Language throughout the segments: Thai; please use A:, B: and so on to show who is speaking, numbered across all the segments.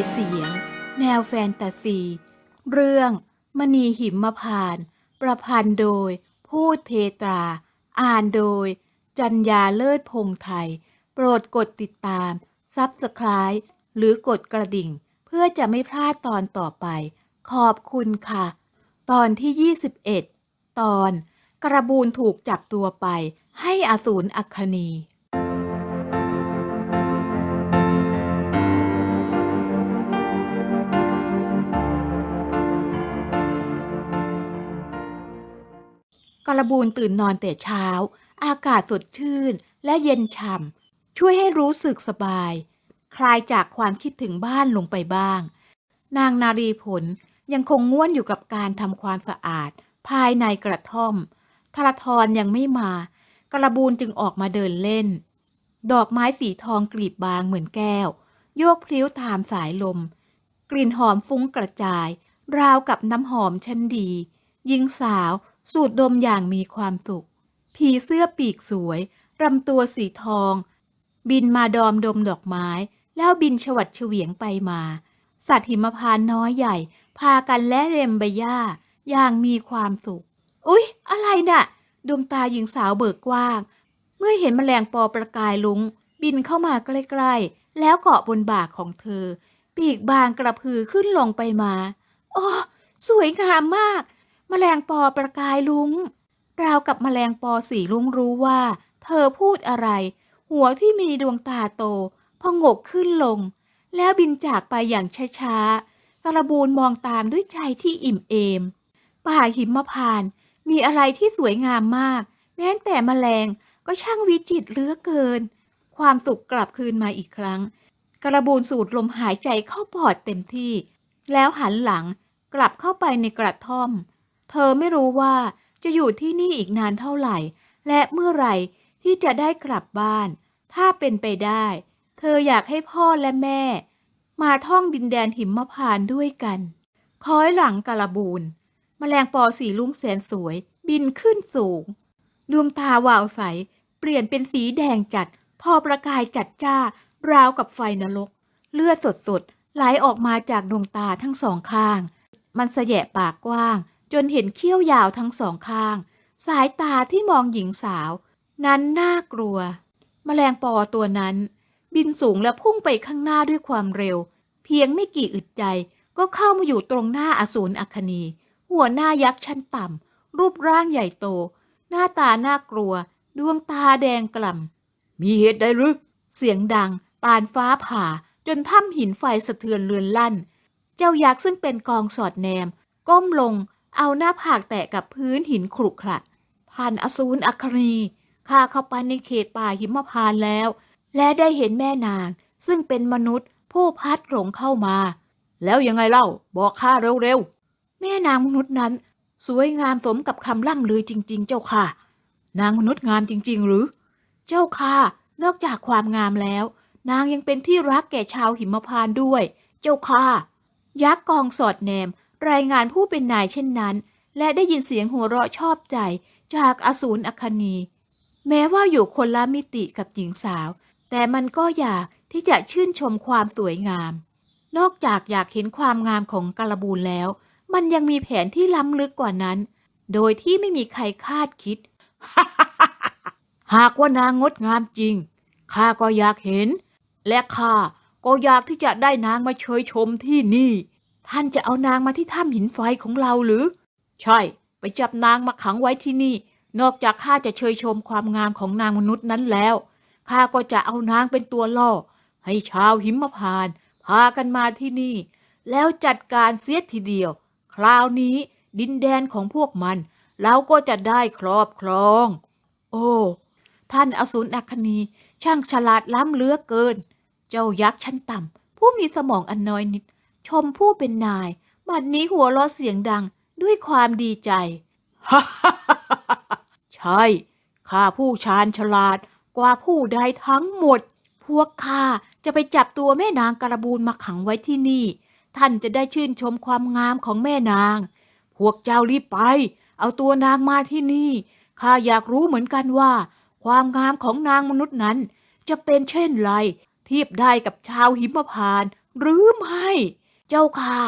A: ายเสียง แนวแฟนตาซี เรื่อง มณีหิมพาน ประพันธ์โดย พูดเพตรา อ่านโดย จัญญาเลิศพงไทย โปรดกดติดตาม ซับสไคร b e หรือกดกระดิ่ง เพื่อจะไม่พลาดตอนต่อไป ขอบคุณค่ะ ตอนที่ 21 ตอน กระบูนถูกจับตัวไปให้อสูรอัคค ณีกรบูนตื่นนอนแต่เช้า อากาศสดชื่นและเย็นฉ่ำช่วยให้รู้สึกสบาย คลายจากความคิดถึงบ้านลงไปบ้าง นางนารีผลยังคงง่วนอยู่กับการทำความสะอาด ภายในกระท่อมทรทรยังไม่มา กระบูนจึงออกมาเดินเล่น ดอกไม้สีทองกลีบบางเหมือนแก้ว โยกพลิ้วตามสายลม กลิ่นหอมฟุ้งกระจาย ราวกับน้ำหอมชั้นดีหญิงสาว สูดดมอย่างมีความสุข ผีเสื้อปีกสวยรำตัวสีทอง บินมาดอมดมดอกไม้ แล้วบินฉวัดเฉวียงไปมา สัตว์หิมพานน้อยใหญ่ พากันและเรมใบหญ้าอย่างมีความสุข อุ๊ย อะไรน่ะ ดวงตาหญิงสาวเบิกกว้าง เมื่อเห็นแมลงปอประกายลุง บินเข้ามาใกล้ๆ แล้วเกาะบนบ่าของเธอ ปีกบางกระพือขึ้นลงไปมาโอ้สวยงามมาก แมลงปอประกายลุงราวกับแมลงปอสีลุงรู้ว่า เธอพูดอะไร หัวที่มีดวงตาโตพองกขึ้นลง แล้วบินจากไปอย่างช้าๆกระบูนมองตามด้วยใจที่อิ่มเอม ป่าหิมพานต์มีอะไรที่สวยงามมาก แม้แต่แมลงก็ช่างวิจิตรเลือเกิน ความสุขกลับคืนมาอีกครั้ง กระบูนสูดลมหายใจเข้าปอดเต็มที่ แล้วหันหลังกลับเข้าไปในกระท่อม เธอไม่รู้ว่าจะอยู่ที่นี่อีกนานเท่าไหร่ และเมื่อไหร่ที่จะได้กลับบ้าน ถ้าเป็นไปได้ เธออยากให้พ่อและแม่ มาท่องดินแดนหิมพานด้วยกัน คอยหลังกระบูนแมลงปอสีลุงแสนสวย บินขึ้นสูง ดวงตาวาวใส เปลี่ยนเป็นสีแดงจัด ทอประกายจัดจ้า ราวกับไฟนรก เลือดสดๆไหลออกมาจากดวงตาทั้งสองข้าง มันแสยะปากกว้าง จนเห็นเขี้ยวยาวทั้งสองข้าง สายตาที่มองหญิงสาว นั้นน่ากลัว แมลงปอตัวนั้น บินสูงและพุ่งไปข้างหน้าด้วยความเร็ว เพียงไม่กี่อึดใจก็เข้ามาอยู่ตรงหน้าอสูรอัคนี หัวหน้ายักษ์ชั้นต่ำ รูปร่างใหญ่โต หน้าตาน่ากลัว ดวงตาแดงกล่ำ มีเหตุใดหรือ เสียงดัง ปานฟ้าผ่า จนถ้ำหินไฟสะเทือนเลือนลั่น เจ้ายักษ์ซึ่งเป็นกองสอดแนม ก้มลง เอาหน้าผากแตะกับพื้นหินขรุขระท่านอสูรอัคนีข้าเข้าไปในเขตป่าหิมพานต์แล้ว และได้เห็นแม่นาง ซึ่งเป็นมนุษย์ผู้พัดหลงเข้ามา แล้วยังไงเล่าบอกข้าเร็วๆ แม่นางมนุษย์นั้น สวยงามสมกับคำล่ำลือจริง ๆ เจ้าค่ะ นางมนุษย์งามจริง ๆ หรือ เจ้าค่ะ นอกจากความงามแล้ว นางยังเป็นที่รักแก่ชาวหิมพานต์ด้วย เจ้าค่ะยักษ์กองสอดแนม รายงานผู้เป็นนายเช่นนั้น และได้ยินเสียงหัวเราะชอบใจจากอสูรอคนี แม้ว่าอยู่คนละมิติกับหญิงสาว แต่มันก็อยากที่จะชื่นชมความสวยงาม นอกจากอยากเห็นความงามของกระบูลแล้ว มันยังมีแผนที่ล้ำลึกกว่านั้น โดยที่ไม่มีใครคาดคิด หากว่านางงดงามจริงข้าก็อยากเห็น และข้าก็อยากที่จะได้นางมาเชยชมที่นี่ ท่านจะเอานางมาที่ถ้ำหินไฟของเราหรือ ใช่ ไปจับนางมาขังไว้ที่นี่ นอกจากข้าจะเชยชมความงามของนางมนุษย์นั้นแล้วข้าก็จะเอานางเป็นตัวล่อ ให้ชาวหิมพานต์พากันมาที่นี่ แล้วจัดการเสียทีเดียว คราวนี้ดินแดนของพวกมันเราก็จะได้ครอบครอง โอ้ ท่านอสูรอัคนีช่างฉลาดล้ำเลือเกิน เจ้ายักษ์ชั้นต่ำผู้มีสมองอันน้อยนิด ชมผู้เป็นนาย บัดนี้หัวเราะเสียงดังด้วยความดีใจ ใช่ ข้าผู้ชาญฉลาดกว่าผู้ใดทั้งหมด พวกข้าจะไปจับตัวแม่นางการบูลมาขังไว้ที่นี่ ท่านจะได้ชื่นชมความงามของแม่นาง พวกเจ้ารีบไป เอาตัวนางมาที่นี่ข้าอยากรู้เหมือนกันว่า ความงามของนางมนุษย์นั้น จะเป็นเช่นไร เทียบได้กับชาวหิมพานหรือไม่ เจ้าค่ะ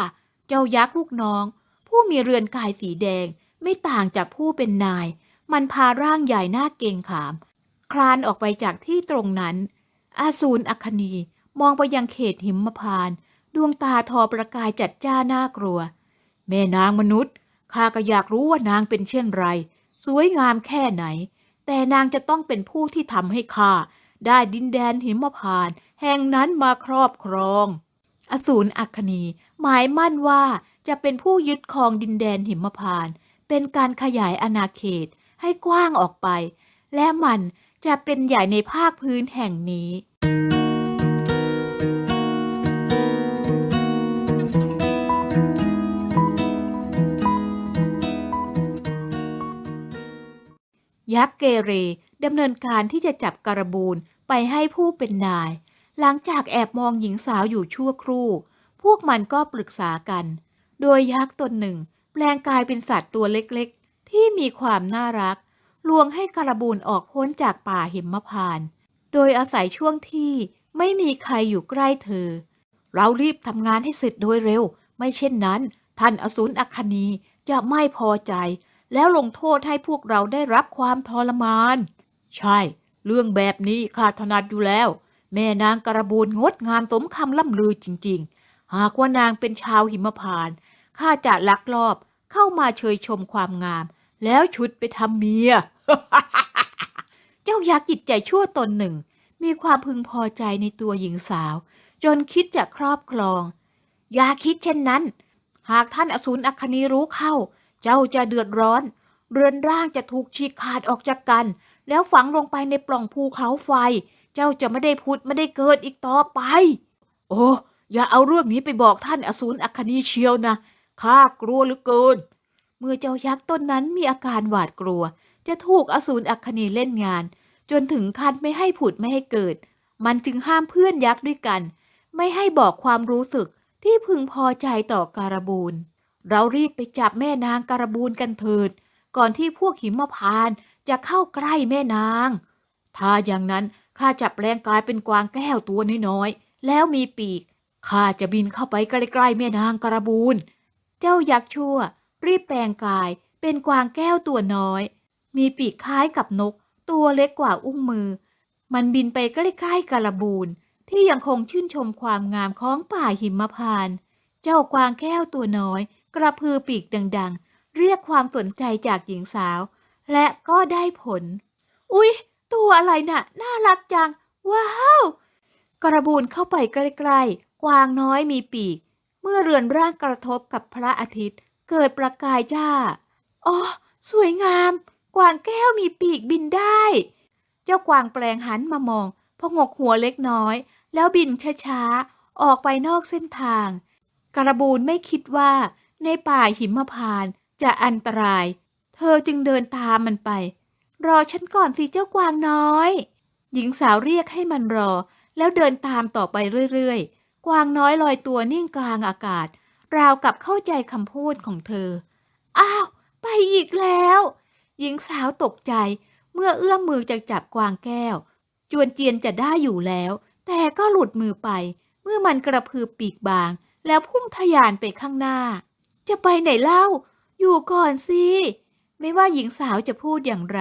A: เจ้ายักษ์ลูกน้อง ผู้มีเรือนกายสีแดงไม่ต่างจากผู้เป็นนาย มันพาร่างใหญ่หน้าเกรงขาม คลานออกไปจากที่ตรงนั้น อาสูรอัคนีมองไปยังเขตหิมพาน ดวงตาทอประกายจัดจ้าน่ากลัว แม่นางมนุษย์ข้าก็อยากรู้ว่านางเป็นเช่นไร สวยงามแค่ไหน แต่นางจะต้องเป็นผู้ที่ทำให้ข้าได้ดินแดนหิมพาน แห่งนั้นมาครอบครอง อสูรอัคนี หมายมั่นว่าจะเป็นผู้ยึดครองดินแดนหิมพานต์เป็นการขยายอาณาเขตให้กว้างออกไป และมันจะเป็นใหญ่ในภาคพื้นแห่งนี้ยักษ์เกเรดำเนินการที่จะจับการบูนไปให้ผู้เป็นนาย หลังจากแอบมองหญิงสาวอยู่ชั่วครู่ พวกมันก็ปรึกษากัน โดยยักษ์ตนหนึ่ง แปลงกายเป็นสัตว์ตัวเล็กๆ ที่มีความน่ารัก ลวงให้การบูนออกพ้นจากป่าหิมพานต์โดยอาศัยช่วงที่ไม่มีใครอยู่ใกล้เธอ เรารีบทำงานให้เสร็จโดยเร็ว ไม่เช่นนั้น ท่านอสูรอัคนีจะไม่พอใจ แล้วลงโทษให้พวกเราได้รับความทรมาน ใช่ เรื่องแบบนี้ข้าถนัดอยู่แล้ว แม่นางกระบูนงดงามสมคำล่ำลือจริง ๆ หากว่านางเป็นชาวหิมพานต์ข้าจะลักลอบเข้ามาเชยชมความงาม แล้วชุดไปทำเมีย เจ้ายักษ์จิตใจชั่วตนหนึ่ง มีความพึงพอใจในตัวหญิงสาว จนคิดจะครอบครอง อย่าคิดเช่นนั้น หากท่านอสูรอัคนีรู้เข้า เจ้าจะเดือดร้อน เรือนร่างจะถูกฉีกขาดออกจากกัน แล้วฝังลงไปในปล่องภูเขาไฟ เจ้าจะไม่ได้พุดไม่ได้เกิดอีกต่อไป โอ้อย่าเอาเรื่องนี้ไปบอกท่านอสูรอัคนีเชียวนะข้ากลัวเหลือเกิน เมื่อเจ้ายักษ์ต้นนั้นมีอาการหวาดกลัว จะถูกอสูรอัคนีเล่นงาน จนถึงขั้นไม่ให้ผุดไม่ให้เกิด มันจึงห้ามเพื่อนยักษ์ด้วยกัน ไม่ให้บอกความรู้สึกที่พึงพอใจต่อการบูนเรารีบไปจับแม่นางการบูนกันเถิด ก่อนที่พวกหิมพานจะเข้าใกล้แม่นาง ถ้าอย่างนั้น ข้าจะแปลงกายเป็นกวางแก้วตัวน้อยๆ แล้วมีปีก ข้าจะบินเข้าไปใกล้ๆแม่นางการบูน เจ้ายักษ์ชั่ว รีบแปลงกายเป็นกวางแก้วตัวน้อย มีปีกคล้ายกับนก ตัวเล็กกว่าอุ้งมือ มันบินไปใกล้ๆการบูน ที่ยังคงชื่นชมความงามของป่าหิมพานต์เจ้ากวางแก้วตัวน้อย กระพือปีกดังๆ เรียกความสนใจจากหญิงสาว และก็ได้ผล อุ๊ย ตัวอะไรน่ะ น่ารักจัง ว้าว กระบูนเข้าไปใกล้ๆ กวางน้อยมีปีก เมื่อเรือนร่างกระทบกับพระอาทิตย์ เกิดประกายจ้า อ๋อ สวยงาม กวางแก้วมีปีกบินได้ เจ้ากวางแปลงหันมามองพงกหัวเล็กน้อย แล้วบินช้าๆ ออกไปนอกเส้นทาง กระบูนไม่คิดว่าในป่าหิมพานต์จะอันตราย เธอจึงเดินตามมันไป รอฉันก่อนสิเจ้ากวางน้อย หญิงสาวเรียกให้มันรอ แล้วเดินตามต่อไปเรื่อยๆ กวางน้อยลอยตัวนิ่งกลางอากาศ ราวกับเข้าใจคำพูดของเธอ อ้าว ไปอีกแล้ว หญิงสาวตกใจเมื่อเอื้อมมือจะจับกวางแก้ว จวนเจียนจะได้อยู่แล้ว แต่ก็หลุดมือไป เมื่อมันกระพือปีกบาง แล้วพุ่งทะยานไปข้างหน้า จะไปไหนเล่า อยู่ก่อนสิไม่ว่าหญิงสาวจะพูดอย่างไร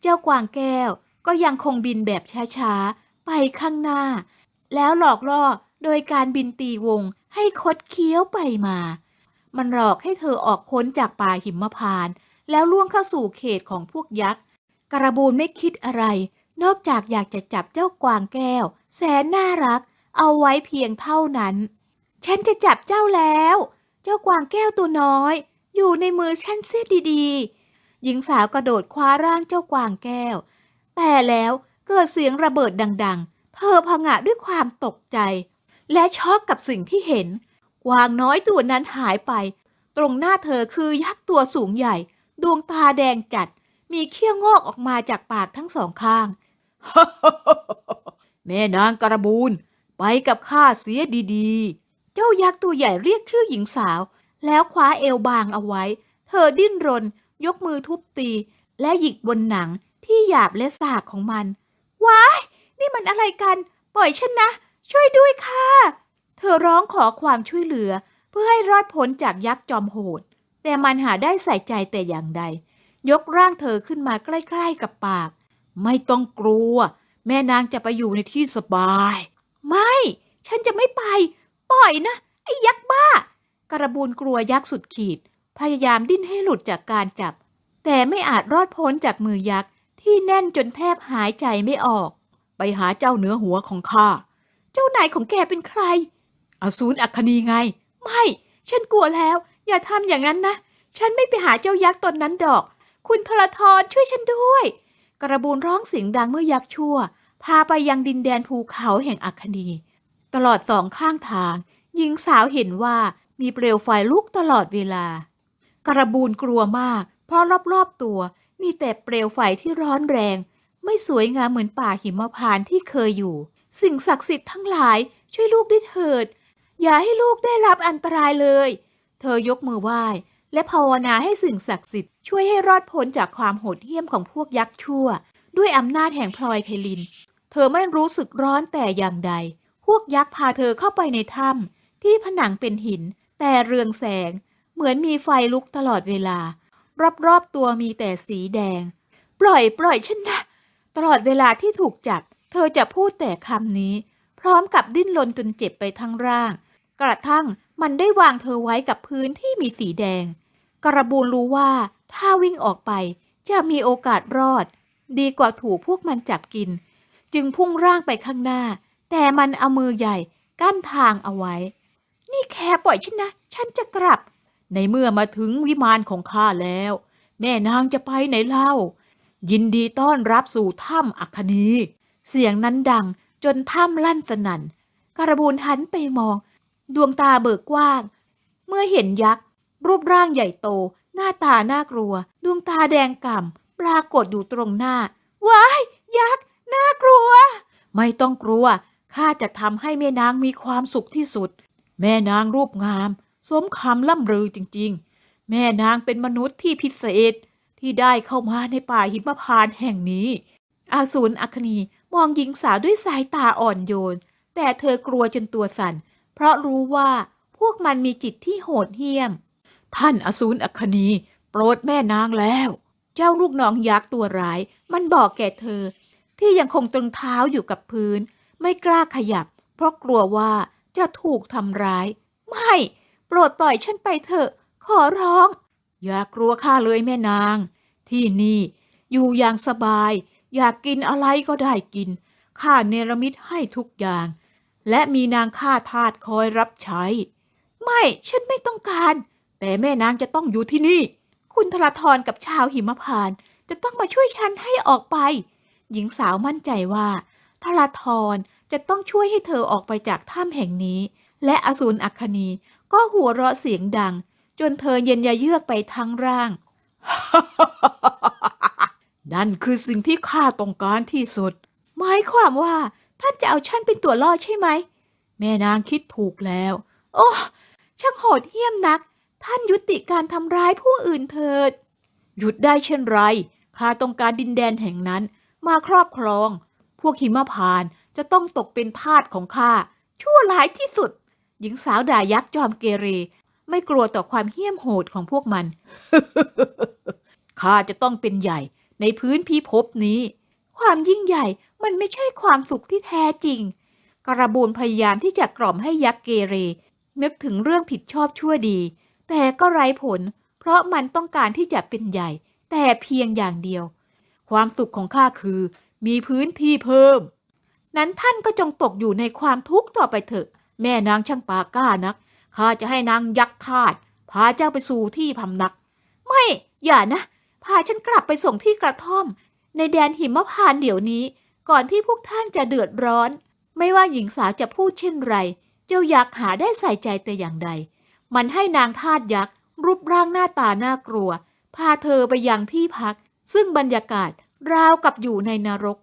A: เจ้ากวางแก้วก็ยังคงบินแบบช้าๆ ไปข้างหน้า แล้วหลอกล่อโดยการบินตีวงให้คดเคี้ยวไปมา มันหลอกให้เธอออกพ้นจากป่าหิมพานต์แล้วล่วงเข้าสู่เขตของพวกยักษ์กระบูนไม่คิดอะไร นอกจากอยากจะจับเจ้ากวางแก้ว แสนน่ารัก เอาไว้เพียงเท่านั้น ฉันจะจับเจ้าแล้ว เจ้ากวางแก้วตัวน้อย อยู่ในมือฉันเสียดีๆ หญิงสาวกระโดดคว้าร่างเจ้ากวางแก้ว แต่แล้วเกิดเสียงระเบิดดังๆ เธอผงะด้วยความตกใจ และช็อกกับสิ่งที่เห็น กวางน้อยตัวนั้นหายไป ตรงหน้าเธอคือยักษ์ตัวสูงใหญ่ ดวงตาแดงจัด มีเขี้ยวงอกออกมาจากปากทั้งสองข้าง แม่นางกระบูนไปกับข้าเสียดีๆ เจ้ายักษ์ตัวใหญ่เรียกชื่อหญิงสาว แล้วคว้าเอวบางเอาไว้ เธอดิ้นรน ยกมือทุบตี และหยิกบนหนังที่หยาบและสากของมัน ว้าย นี่มันอะไรกัน ปล่อยฉันนะ ช่วยด้วยค่ะ เธอร้องขอความช่วยเหลือ เพื่อให้รอดพ้นจากยักษ์จอมโหด แต่มันหาได้ใส่ใจแต่อย่างใด ยกร่างเธอขึ้นมาใกล้ๆกับปาก ไม่ต้องกลัว แม่นางจะไปอยู่ในที่สบาย ไม่ ฉันจะไม่ไป ปล่อยนะ ไอ้ยักษ์บ้ากระบูนกลัวยักษ์สุดขีด พยายามดิ้นให้หลุดจากการจับ แต่ไม่อาจรอดพ้นจากมือยักษ์ที่แน่นจนแทบหายใจไม่ออก ไปหาเจ้าเนื้อหัวของข้า เจ้านายของแกเป็นใคร อสูรอัคนีไง ไม่ ฉันกลัวแล้ว อย่าทำอย่างนั้นนะ ฉันไม่ไปหาเจ้ายักษ์ตนนั้นดอก คุณทรทรช่วยฉันด้วย กระบูนร้องเสียงดังเมื่อยักษ์ชั่ว พาไปยังดินแดนภูเขาแห่งอัคนี ตลอดสองข้างทาง หญิงสาวเห็นว่ามีเปลวไฟลุกตลอดเวลา กระบูนกลัวมาก เพราะรอบๆตัวมีแต่เปลวไฟที่ร้อนแรง ไม่สวยงามเหมือนป่าหิมพานต์ที่เคยอยู่ สิ่งศักดิ์สิทธิ์ทั้งหลายช่วยลูกด้วยเถิด อย่าให้ลูกได้รับอันตรายเลย เธอยกมือไหว้ และภาวนาให้สิ่งศักดิ์สิทธิ์ช่วยให้รอดพ้นจากความโหดเหี้ยมของพวกยักษ์ชั่ว ด้วยอำนาจแห่งพลอยเพลิน เธอไม่รู้สึกร้อนแต่อย่างใด พวกยักษ์พาเธอเข้าไปในถ้ำที่ผนังเป็นหิน แต่เรืองแสง เหมือนมีไฟลุกตลอดเวลา รอบๆตัวมีแต่สีแดง ปล่อยปล่อยฉันนะ ตลอดเวลาที่ถูกจับ เธอจะพูดแต่คำนี้ พร้อมกับดิ้นรนจนเจ็บไปทั้งร่าง กระทั่งมันได้วางเธอไว้กับพื้นที่มีสีแดง กระบูนรู้ว่าถ้าวิ่งออกไปจะมีโอกาสรอด ดีกว่าถูกพวกมันจับกิน จึงพุ่งร่างไปข้างหน้า แต่มันเอามือใหญ่กั้นทางเอาไว้ นี่แค่ปล่อยฉันนะ ฉันจะกลับ ในเมื่อมาถึงวิมานของข้าแล้ว แม่นางจะไปไหนเล่า ยินดีต้อนรับสู่ถ้ำอัคนี เสียงนั้นดังจนถ้ำลั่นสนั่นการบูนหันไปมอง ดวงตาเบิกกว้าง เมื่อเห็นยักษ์ รูปร่างใหญ่โต หน้าตาน่ากลัว ดวงตาแดงก่ำปรากฏอยู่ตรงหน้า ว้าย ยักษ์ น่ากลัว ไม่ต้องกลัวข้าจะทำให้แม่นางมีความสุขที่สุด แม่นางรูปงาม สมคำล่ำลือจริง ๆ แม่นางเป็นมนุษย์ที่พิเศษที่ได้เข้ามาในป่าหิมพานต์แห่งนี้ อาสูรอัคนีมองหญิงสาวด้วยสายตาอ่อนโยน แต่เธอกลัวจนตัวสั่น เพราะรู้ว่าพวกมันมีจิตที่โหดเหี้ยม ท่านอสูรอัคนีโปรดแม่นางแล้ว เจ้าลูกน้องยักษ์ตัวร้าย มันบอกแก่เธอ ที่ยังคงตรึงเท้าอยู่กับพื้น ไม่กล้าขยับ เพราะกลัวว่าจะถูกทำร้าย ไม่ โปรดปล่อยฉันไปเถอะ ขอร้อง อย่ากลัวข้าเลยแม่นาง ที่นี่อยู่อย่างสบาย อยากกินอะไรก็ได้กิน ข้าเนรมิตให้ทุกอย่าง และมีนางข้าทาสคอยรับใช้ ไม่ฉันไม่ต้องการ แต่แม่นางจะต้องอยู่ที่นี่ คุณธราธรกับชาวหิมพานต์จะต้องมาช่วยฉันให้ออกไป หญิงสาวมั่นใจว่าธราธรจะต้องช่วยให้เธอออกไปจากถ้ำแห่งนี้ และอสูรอัคนี ก็หัวเราะเสียงดัง จนเธอเย็นยะเยือกไปทั้งร่าง นั่นคือสิ่งที่ข้าต้องการที่สุด หมายความว่าท่านจะเอาฉันเป็นตัวล่อใช่ไหม แม่นางคิดถูกแล้ว โอ้ช่างโหดเหี้ยมนัก ท่านยุติการทำร้ายผู้อื่นเถิด หยุดได้เช่นไรข้าต้องการดินแดนแห่งนั้น มาครอบครอง พวกหิมพานต์จะต้องตกเป็นทาสของข้าชั่วร้ายที่สุด หญิงสาวด่ายักษ์จอมเกเร ไม่กลัวต่อความเหี้ยมโหดของพวกมัน ข้าจะต้องเป็นใหญ่ในพื้นพิภพนี้ ความยิ่งใหญ่มันไม่ใช่ความสุขที่แท้จริง กระบูนพยายามที่จะกล่อมให้ยักษ์เกเร นึกถึงเรื่องผิดชอบชั่วดี แต่ก็ไร้ผล เพราะมันต้องการที่จะเป็นใหญ่ แต่เพียงอย่างเดียว ความสุขของข้าคือ มีพื้นที่เพิ่ม นั้นท่านก็จงตกอยู่ในความทุกข์ต่อไปเถอะ แม่นางช่างปากกล้านัก ข้าจะให้นางยักษ์ทาสพาเจ้าไปสู่ที่พำนัก ไม่ อย่านะ พาฉันกลับไปส่งที่กระท่อม ในแดนหิมพานต์เดี๋ยวนี้ ก่อนที่พวกท่านจะเดือดร้อน ไม่ว่าหญิงสาวจะพูดเช่นไร เจ้ายักษ์หาได้ใส่ใจแต่อย่างใด มันให้นางทาสยักษ์รูปร่างหน้าตาน่ากลัว พาเธอไปยังที่พัก ซึ่งบรรยากาศราวกับอยู่ในนรก